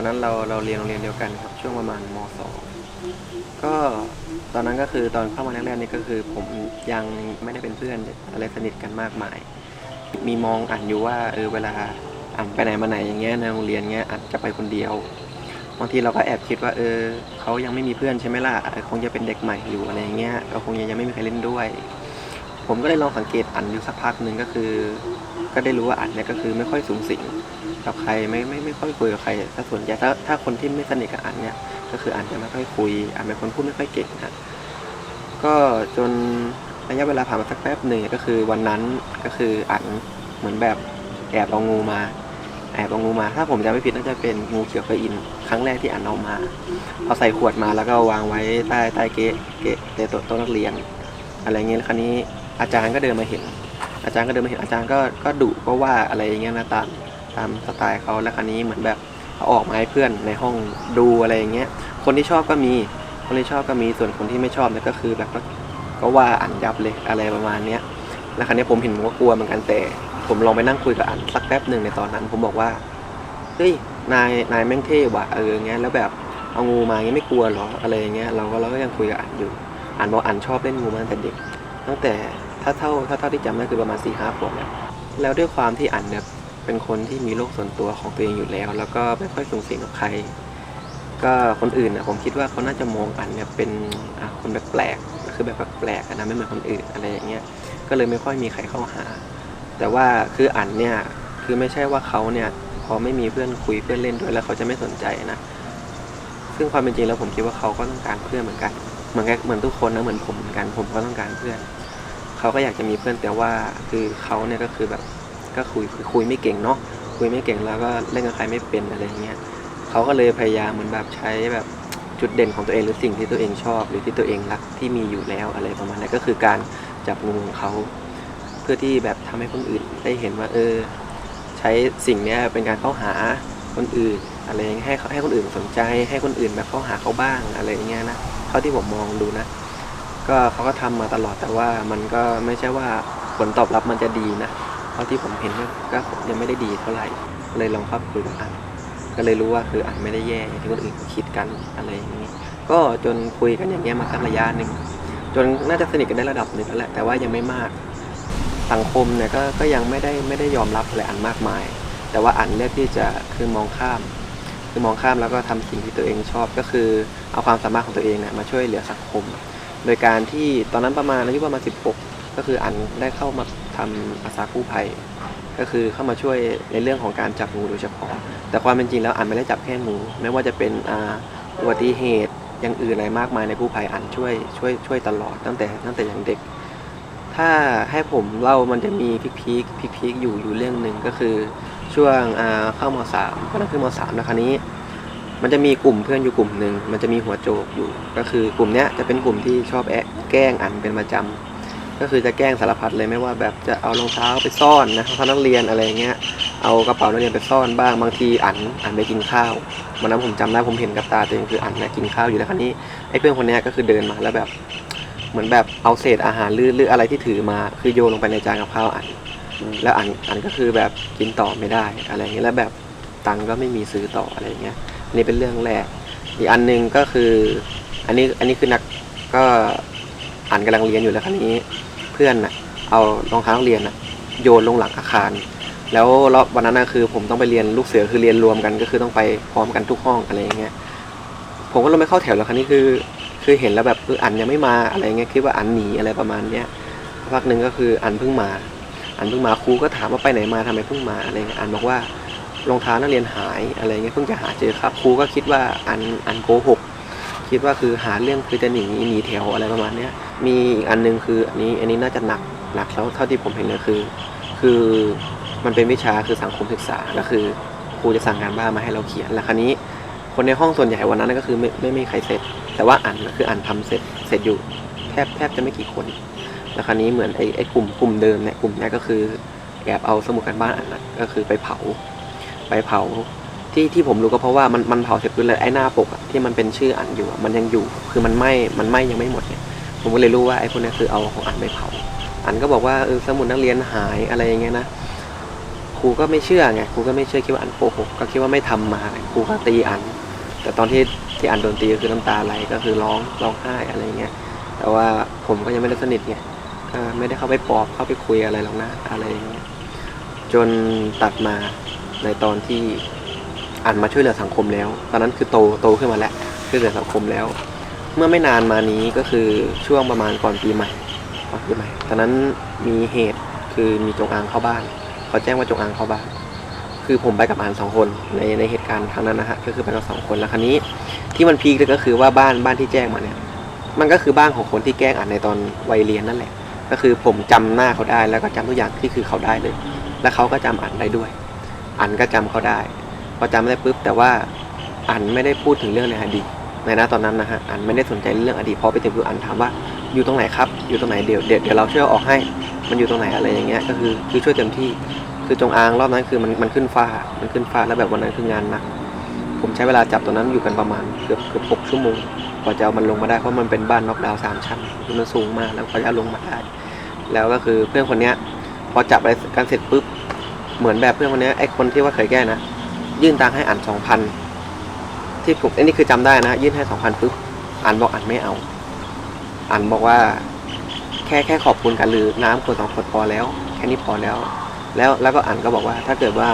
อนนั้นเราเราเรียนโรงเรียนเดียวกันครับช่วงประมาณมสองก็ตอนนั้นก็คือตอนเข้ามาแรกๆนี่ก็คือผมยังไม่ได้เป็นเพื่อนอะไรสนิทกันมากมาย มีมองอ่านอยู่ว่าเออเวลาอ่านไปไหนมาไหนอย่างเงี้ยในโรงเรียนเงี้ยอานจะไปคนเดียวบางทีเราก็แอบคิดว่าเออเขายังไม่มีเพื่อนใช่ไหมล่ะคงจะเป็นเด็กใหม่อยู่อะไรอย่างเงี้ยก็คงยังยังไม่มีใครเล่นด้วย ผมก็เลยลองสังเกตอันอยู่สักพักหนึ่งก็คือ ก็ได้รู้ว่าอันเนี่ยก็คือไม่ค่อยสูงสิงกับใครไม่ไม่ไม่ค่อยคุยกับใครถ้าส่วนใหญ่ถ้าถ้าคนที่ไม่สนิทกับอันเนี่ย ก็คืออันจะไม่ค่อยคุยอันเป็นคนพูดไม่ค่อยเก่งนะก็จนระยะเวลาผ่านมาสักแป๊บหนึ่งก็คือวันนั้นก็คืออันเหมือนแบบแอบเอางูมาแอบเอางูมา ถ้าผมจำไม่ผิดน่าจะเป็นงูเขียวเคยอิน ครั้งแรกที่อันเอามา เอาใส่ขวดมาแล้วก็วางไว้ใต้ใต้เก๊ะเก๊ะในโต๊ะโต๊ะนักเรียน อะไรเงี้ยแล้วคราวนี้อาจารย์ก็เดินมาเห็น อาจารย์ก็เดินมาเห็นอาจารย์ก็ก็ดุก็ว่าอะไรอย่างเงี้ยนะตามตามสไตล์เขาแล้วคราวนี้เหมือนแบบเอาออกมาให้เพื่อนในห้องดูอะไรอย่างเงี้ยคนที่ชอบก็มีคนที่ชอบก็มีส่วนคนที่ไม่ชอบเนี่ยก็คือแบบก็ก็ว่าอันยับเลยอะไรประมาณเนี้ยแล้วคราวนี้ผมเห็นผมก็กลัวเหมือนกันแต่ ผมลองไปนั่งคุยกับอันสักแป๊บหนึ่งในตอนนั้น ผมบอกว่าเฮ้ยนายนายแม่งเท่ว่ะเออเงี้ยแล้วแบบเอางูมาเงี้ยไม่กลัวหรออะไรอย่างเงี้ยเราก็เราก็ยังคุยกับอันอยู่อันบอกอันชอบเล่นงูมาตั้งแต่เด็ก ตั้งแต่ถ้าเท่าถ้าเท่าที่จำได้คือประมาณสี่ห้าขวบแล้วด้วยความที่อันเนี่ยเป็นคนที่มีโลกส่วนตัวของตัวเองอยู่แล้ว แล้วก็ไม่ค่อยสูงสิงกับใคร ก็คนอื่นนะผมคิดว่าเขาน่าจะมองอันเนี่ยเป็นคนแปลกๆคือแบบแปลกๆนะไม่เหมือนคนอื่นอะไรอย่างเงี้ยก็เลยไม่ค่อยมีใครเข้าหา แต่ว่าคืออันเนี่ยคือไม่ใช่ว่าเขาเนี่ยพอไม่มีเพื่อนคุยเพื่อนเล่นด้วยแล้วเขาจะไม่สนใจนะ ซึ่งความเป็นจริงแล้วผมคิดว่าเขาก็ต้องการเพื่อนเหมือนกัน เหมือนกันเหมือนทุกคนนะเหมือนผมเหมือนกันผมก็ต้องการเพื่อนเขาก็อยากจะมีเพื่อนแต่ว่าคือเขาเนี่ยก็คือแบบก็คุยคุยไม่เก่งเนาะคุยไม่เก่งแล้วก็เล่นกับใครไม่เป็นอะไรเงี้ยเขาก็เลยพยายามเหมือนแบบใช้แบบจุดเด่นของตัวเองหรือสิ่งที่ตัวเองชอบ หรือที่ตัวเองรักที่มีอยู่แล้วอะไรประมาณนั้นก็คือการจับงูของเขา เพื่อที่แบบทำให้คนอื่นได้เห็นว่าเออ ใช้สิ่งเนี้ยเป็นการเข้าหาคนอื่นอะไรอย่างเงี้ยให้ให้คนอื่นสนใจ ให้คนอื่นแบบเข้าหาเขาบ้างอะไรอย่างเงี้ยนะ เท่าที่ผมมองดูนะ ก็เขาก็ทำมาตลอดแต่ว่ามันก็ไม่ใช่ว่าผลตอบรับมันจะดีนะเท่าที่ผมเห็นก็ยังไม่ได้ดีเท่าไหร่เลยลองเข้าคุยกับอันก็เลยรู้ว่าคืออันไม่ได้แย่อย่างที่คนอื่นคิดกันอะไรอย่างนี้ ก็จนคุยกันอย่างเงี้ยมาสักระยะหนึ่งจนน่าจะสนิทกันได้ระดับหนึ่งแล้วแหละแต่ว่ายังไม่มากสังคมเนี่ยก็ก็ยังไม่ได้ไม่ได้ยอมรับอะไรอันมากมาย แต่ว่าอันเลือกที่จะคือมองข้าม คือมองข้ามแล้วก็ทำสิ่งที่ตัวเองชอบก็คือเอาความสามารถของตัวเองเนี่ยมาช่วยเหลือสังคม โดยการที่ตอนนั้นประมาณอายุประมาณ 16 ก็คืออันได้เข้ามาทำอาสากู้ภัย ก็คือเข้ามาช่วยในเรื่องของการจับงูโดยเฉพาะ แต่ความเป็นจริงแล้วอันไม่ได้จับแค่งูไม่ว่าจะเป็นอ่าอุบัติเหตุอย่างอื่นอะไรมากมายในกู้ภัยอันช่วยช่วยช่วยตลอดตั้งแต่ตั้งแต่อยังเด็ก ถ้าให้ผมเล่ามันจะมีพีคพีคพีคพีคอยู่อยู่เรื่องหนึ่งก็คือ ช่วงเข้ามสามก็นั่นคือมสามนะคราวนี้ มันจะมีกลุ่มเพื่อนอยู่กลุ่มหนึ่งมันจะมีหัวโจกอยู่ ก็คือกลุ่มเนี้ยจะเป็นกลุ่มที่ชอบแอะแกล้งอันเป็นประจำก็คือจะแกล้งสารพัดเลยไม่ว่าแบบจะเอารองเท้าไปซ่อนนะรองเท้านักเรียนอะไรเงี้ยเอากระเป๋านักเรียนไปซ่อนบ้างบางทีอันอันไปกินข้าววันนั้นผมจำได้ผมเห็นกับตาตัวเองคืออันเนี่ยกินข้าวอยู่แล้วคราวนี้ไอ้เพื่อนคนนี้ก็คือเดินมาแล้วแบบเหมือนแบบเอาเศษอาหารหรือหรืออะไรที่ถือมา คือโยนลงไปในจานกับข้าวอัน แล้วอันอันก็คือแบบกินต่อไม่ได้อะไรอย่างเงี้ยแล้วแบบตังก็ไม่มีซื้อต่ออะไรอย่างเงี้ยอันนี่เป็นเรื่องแรก อีกอันหนึงก็คือ อันนี้อันนี้คือนักก็อ่านกำลังเรียนอยู่แล้วครั้นี้ เพื่อนน่ะเอารองเท้าเรียนน่ะโยนลงหลังอาคาร แล้วรอบวันนั้นนะคือ ผมต้องไปเรียนลูกเสือคือเรียนรวมกัน ก็คือต้องไปพร้อมกันทุกห้องอะไรอย่างเงี้ยผมก็ลงไปเข้าแถวแล้วครั้นี้คือ คือเห็นแล้วแบบออันยังไม่มาอะไรเงี้ยคิดว่าอันหนีอะไรประมาณเนี้ยสักพักหนึ่งก็คืออันเพิ่งมา อันเพิ่งมาครูก็ถามว่าไปไหนมาทำไมเพิ่งมาอะไรเงี้ยอันบอกว่ารองเท้านักเรียนหายอะไรเงี้ยเพิ่งจะหาเจอครับครูก็คิดว่าอันอันโกหกคิดว่าคือหาเรื่องคือจะหนีหนีแถวอะไรประมาณเนี้ยมีอีกอันหนึงคืออันนี้อันนี้น่าจะหนักหนักแล้วเท่าที่ผมเห็นเลยคือ คือมันเป็นวิชาคือสังคมศึกษาก็คือครูจะสั่งงานบ้านมาให้เราเขียนแล้วคราวนี้คนในห้องส่วนใหญ่วันนั้นก็คือไม่ไม่มีใครเสร็จ แต่ว่าอันก็คืออันทำเสร็จเสร็จอยู่แทบแทบจะไม่กี่คน แล้วคราวนี้เหมือนไอ้ไอ้กลุ่มกลุ่มเดิมเนี่ยกลุ่มเนี้ยก็คือแอบเอาสมุดการบ้านอันนั้นก็คือไปเผา ไปเผาที่ที่ผมรู้ก็เพราะว่ามันมันเผาเสร็จปุ๊บเลยไอ้หน้าปกอะที่มันเป็นชื่ออันอยู่มันยังอยู่คือมันไหม้มันไหม้ยังไม่หมดเนี่ยผมก็เลยรู้ว่าไอ้พวกเนี้ยคือเอาของอันไปเผา อันก็บอกว่าเออสมุดนักเรียนหายอะไรอย่างเงี้ยนะครูก็ไม่เชื่อไงครูก็ไม่เชื่อคิดว่าอันโกหกก็คิดว่าไม่ทำมาครูก็ตีอัน แต่ตอนที่ที่อันโดนตีก็คือน้ำตาไหลก็คือร้องร้องไห้อะไรเงี้ยแต่ว่าผมก็ยังไม่ได้สนิทไง ไม่ได้เข้าไปปอบเข้าไปคุยอะไรหรอกนะอะไรอย่างเงี้ยจนตัดมาในตอนที่อันมาช่วยเหลือสังคมแล้ว ตอนนั้นคือโตโตขึ้นมาแล้วช่วยเหลือสังคมแล้ว เมื่อไม่นานมานี้ก็คือช่วงประมาณก่อนปีใหม่ก่อนปีใหม่ตอนนั้นมีเหตุคือมีจงอางเข้าบ้านเขาแจ้งว่าจงอางเข้าบ้าน คือผมไปกับอานสองคนในในเหตุการณ์ครั้งนั้นนะฮะก็คือไปกับสองคนแล้วครั้นี้ที่มันพีคเลยก็คือว่าบ้านบ้านที่แจ้งมาเนี่ย มันก็คือบ้านของคนที่แกล้งอ่านในตอนวัยเรียนนั่นแหละ ก็คือผมจำหน้าเขาได้ แล้วก็จำทุกอย่างที่คือเขาได้เลย แล้วเขาก็จำอ่านได้ด้วย อันก็จำเขาได้พอจำได้ปุ๊บแต่ว่าอันไม่ได้พูดถึงเรื่องในอดีตในน้าตอนนั้นนะฮะอันไม่ได้สนใจเรื่องอดีตพอไปถึงคืออันถามว่าอยู่ตรงไหนครับ อยู่ตรงไหนเดี๋ยวเดี๋ยวเราช่วยอออกให้ มันอยู่ตรงไหนอะไรอย่างเงี้ยก็คือคือช่วยเต็มที่คือจงอางรอบนั้นคือมันมันขึ้นฟ้ามันขึ้นฟ้าแล้วแบบวันนั้นคืองานหนักผมใช้เวลาจับตัวนั้นอยู่กันประมาณเกือบเกือบหกชั่วโมง กว่าจะเอามันลงมาได้เพราะมันเป็นบ้านน็อกดาวน์สามชั้นคือมันสูงมากแล้วกว่าจะเอาลงมาได้ แล้วก็คือเพื่อนคนเนี้ย พอจับไปกันเสร็จปุ๊บเหมือนแบบเพื่อนคนเนี้ยไอ้คนที่ว่าเคยแก้นะยื่นตังให้อ่านสองพันที่ผมอันนี้คือจำได้นะ ยื่นให้สองพันปุ๊บอ่านบอกอ่านไม่เอา อ่านบอกว่า แค่แค่ขอบคุณกันหรือน้ำคนสองคนพอแล้ว แค่นี้พอแล้ว แล้วแล้วก็อ่านก็บอกว่าถ้าเกิดว่า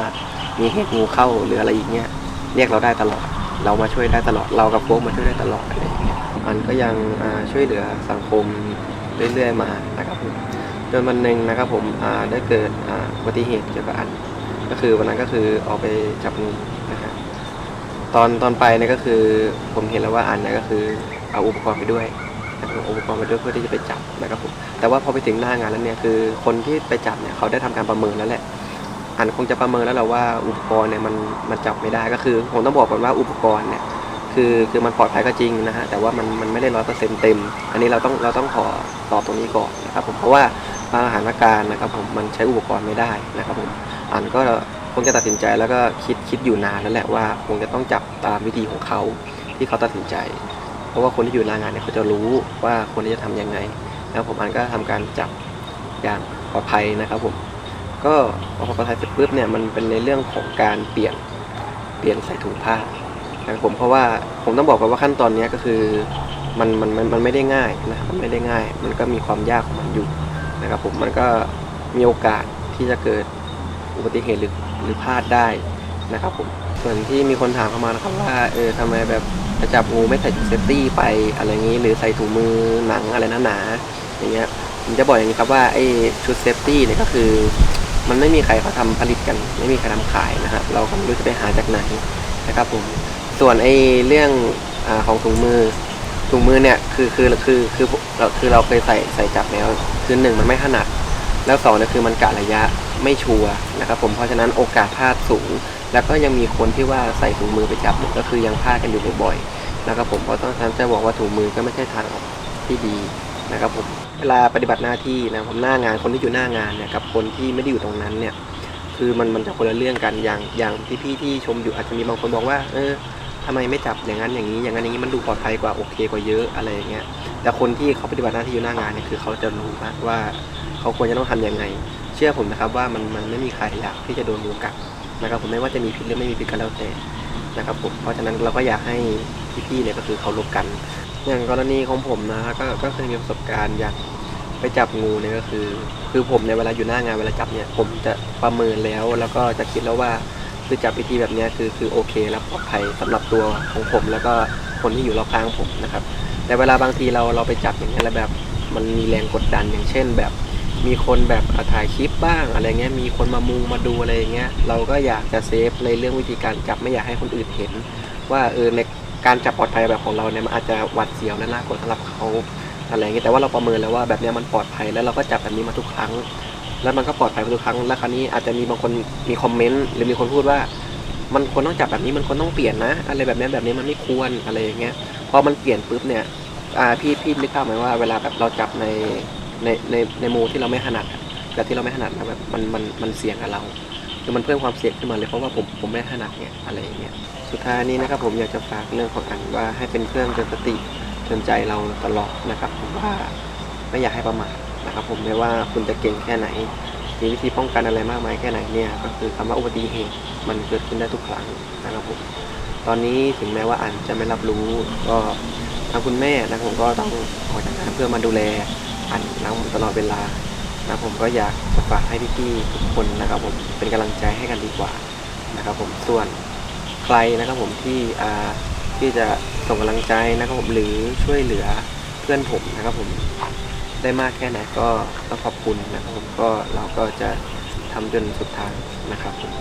มีเหตุงูเข้าหรืออะไรอีกเนี้ยเรียกเราได้ตลอด เรามาช่วยได้ตลอดเรากับโฟกมาช่วยได้ตลอดอะไรอย่างเงี้ยอันก็ยังช่วยเหลือสังคมเรื่อยๆมานะครับผมจนวันหนึ่งนะครับผมได้เกิดอุบัติเหตุเกี่ยวกับอัน ก็คือวันนั้นก็คือออกไปจับงูนะครับตอนตอนไปเนี่ยก็คือผมเห็นแล้วว่าอันเนี่ยก็คือเอาอุปกรณ์ไปด้วยเอาอุปกรณ์ไปด้วยเพื่อที่จะไปจับนะครับผมแต่ว่าพอไปถึงหน้างานแล้วเนี่ยคือคนที่ไปจับเนี่ยเขาได้ทำการประเมินแล้วแหละ อันคงจะประเมินแล้วแหละว่าอุปกรณ์เนี่ยมันมันจับไม่ได้ก็คือผมต้องบอกก่อนว่าอุปกรณ์เนี่ยคือคือมันปลอดภัยก็จริงนะฮะแต่ว่ามันมันไม่ได้ร้อยเปอร์เซ็นต์เต็ม อันนี้เราต้องเราต้องขอตอบตรงนี้ก่อนนะครับผมเพราะว่าบางสถานการณ์นะครับผมมันใช้อุปกรณ์ไม่ได้นะครับผมอันก็คงจะตัดสินใจแล้วก็คิดคิดอยู่นานแล้วแหละว่าคงจะต้องจับตามวิธีของเขาที่เขาตัดสินใจ เพราะว่าคนที่อยู่หน้างานเนี่ยเขาจะรู้ว่าคนที่จะทำยังไง แล้วผมอันก็ทำการจับอย่างปลอดภัยนะครับผม ก็พอปลอดภัยเสร็จปุ๊บเนี่ยมันเป็นในเรื่องของการเปลี่ยนเปลี่ยนใส่ถุงผ้านะครับผมเพราะว่าผมต้องบอกก่อนว่าขั้นตอนนี้ก็คือมันมันมันมันไม่ได้ง่ายนะมันไม่ได้ง่าย มันก็มีความยากของมันอยู่นะครับผมมันก็มีโอกาสที่จะเกิดอุบัติเหตุหรือหรือพลาดได้นะครับผมส่วนที่มีคนถามเข้ามานะครับว่าเออทำไมแบบจะจับงูไม่ใส่เซฟตี้ไปอะไรอย่างนี้หรือใส่ถุงมือหนังอะไรหนาๆอย่างเงี้ยผมจะบอกอย่างนี้ครับว่าไอ้ชุดเซฟตี้เนี่ยก็คือ มันไม่มีใครเขาทำผลิตกัน ไม่มีใครทำขายนะครับเราก็ไม่รู้จะไปหาจากไหนนะครับผมส่วนไอ้เรื่องอของถุงมือถุงมือเนี่ยคือคือคือคือเราคือเราเคยใส่ใส่จับแล้วคือหนึ่งมันไม่ถนัด แล้วสองเนี่ยคือมันกะระยะไม่ชัวร์นะครับผมเพราะฉะนั้นโอกาสพลาดสูง แล้วก็ยังมีคนที่ว่าใส่ถุงมือไปจับเนี่ยก็คือยังพลาดกันอยู่บ่อยๆนะครับผมเพราะต้องฉันจะบอกว่าถุงมือก็ไม่ใช่ทางออกที่ดีนะครับผม เวลาปฏิบัติหน้าที่นะผมหน้างานคนที่อยู่หน้างานเนี่ยกับคนที่ไม่ได้อยู่ตรงนั้นเนี่ย คือมันมันจะคนละเรื่องกันอย่างอย่างพี่ที่ชมอยู่อาจจะมีบางคนบอกว่า เออทำไมไม่จับอย่างนั้นอย่างนี้ อย่างนั้นอย่างนี้มันดูปลอดภัยกว่าโอเคกว่าเยอะอะไรอย่างเงี้ยแต่คนที่เขาปฏิบัติหน้าที่อยู่หน้างานเนี่ยคือเขาจะรู้มากว่าเขาควรจะต้องทำยังไง เชื่อผมนะครับว่ามันมันไม่มีใครอยากที่จะโดนงูกัดนะครับผมไม่ว่าจะมีพิษหรือไม่มีพิษก็แล้วแต่นะครับผมเพราะฉะนั้นเราก็อยากให้พี่ๆเนี่ยก็คือเขารบกัน อย่างกรณีของผมนะฮะก็ก็เคยมีประสบการณ์อย่างไปจับงูเนี่ยก็คือ คือผมในเวลาอยู่หน้างานเวลาจับเนี่ยผมจะประเมินแล้ว แล้วก็จะคิดแล้วว่าคือจับวิธีแบบเนี้ยคือคือโอเคและปลอดภัยสำหรับตัวของผม แล้วก็คนที่อยู่รอบข้างผมนะครับ แต่เวลาบางทีเราเราไปจับอย่างเงี้ยแล้วแบบมันมีแรงกดดันอย่างเช่นแบบมีคนแบบถ่ายคลิปบ้างอะไรเงี้ย มีคนมามุงมาดูอะไรเงี้ย เราก็อยากจะเซฟในเรื่องวิธีการจับไม่อยากให้คนอื่นเห็น ว่าเออใน การจับปลอดภัยแบบของเราเนี่ยมันอาจจะหวัดเสียวและน่ากลัวสำหรับเขาอะไรอย่างเงี้ยแต่ว่าเราประเมินแล้วว่าแบบเนี้ยมันปลอดภัยแล้วเราก็จับแบบนี้มาทุกครั้ง แล้วมันก็ปลอดภัยมาทุกครั้งแล้วคราวนี้อาจจะมีบางคนมีคอมเมนต์หรือมีคนพูดว่า มันควรต้องจับแบบนี้มันควรต้องเปลี่ยนนะ อะไรแบบนี้แบบนี้มันไม่ควรอะไรอย่างเงี้ยพอมันเปลี่ยนปุ๊บเนี่ยอ่าพี่พี่นึกภาพไหมว่าเวลาแบบเราจับในในในในโมที่เราไม่ถนัดแบบที่เราไม่ถนัดนะแบบมันมันมันเสี่ยงกับเรา คือมันเพิ่มความเสี่ยงขึ้นมาเลยเพราะว่าผมผมไม่ถนัดเนี่ยอะไรอย่างเงี้ยสุดท้ายนี้นะครับผมอยากจะฝากเรื่องของอันว่าให้เป็นเครื่องเตือนสติเตือนใจเราตลอดนะครับผมว่าไม่อยากให้ประมาทนะครับผมไม่ว่าคุณจะเก่งแค่ไหนมีวิธีป้องกันอะไรมากมายแค่ไหนเนี่ยก็คือคำว่าอุบัติเหตุมันเกิดขึ้นได้ทุกครั้งนะครับผมตอนนี้ถึงแม้ว่าอันจะไม่รับรู้ก็ทางคุณแม่นะครับผมก็ต้องออกจากงานเพื่อมาดูแลอันนะครับผมตลอดเวลา นะผมก็อยากฝากให้พี่ๆทุกคนนะครับผมเป็นกำลังใจให้กันดีกว่านะครับผมส่วนใครนะครับผมที่ที่จะส่งกำลังใจนะครับผมหรือช่วยเหลือเพื่อนผมนะครับผมได้มากแค่ไหนก็ต้องขอบคุณนะครับผมก็เราก็จะทำจนสุดทางนะครับผม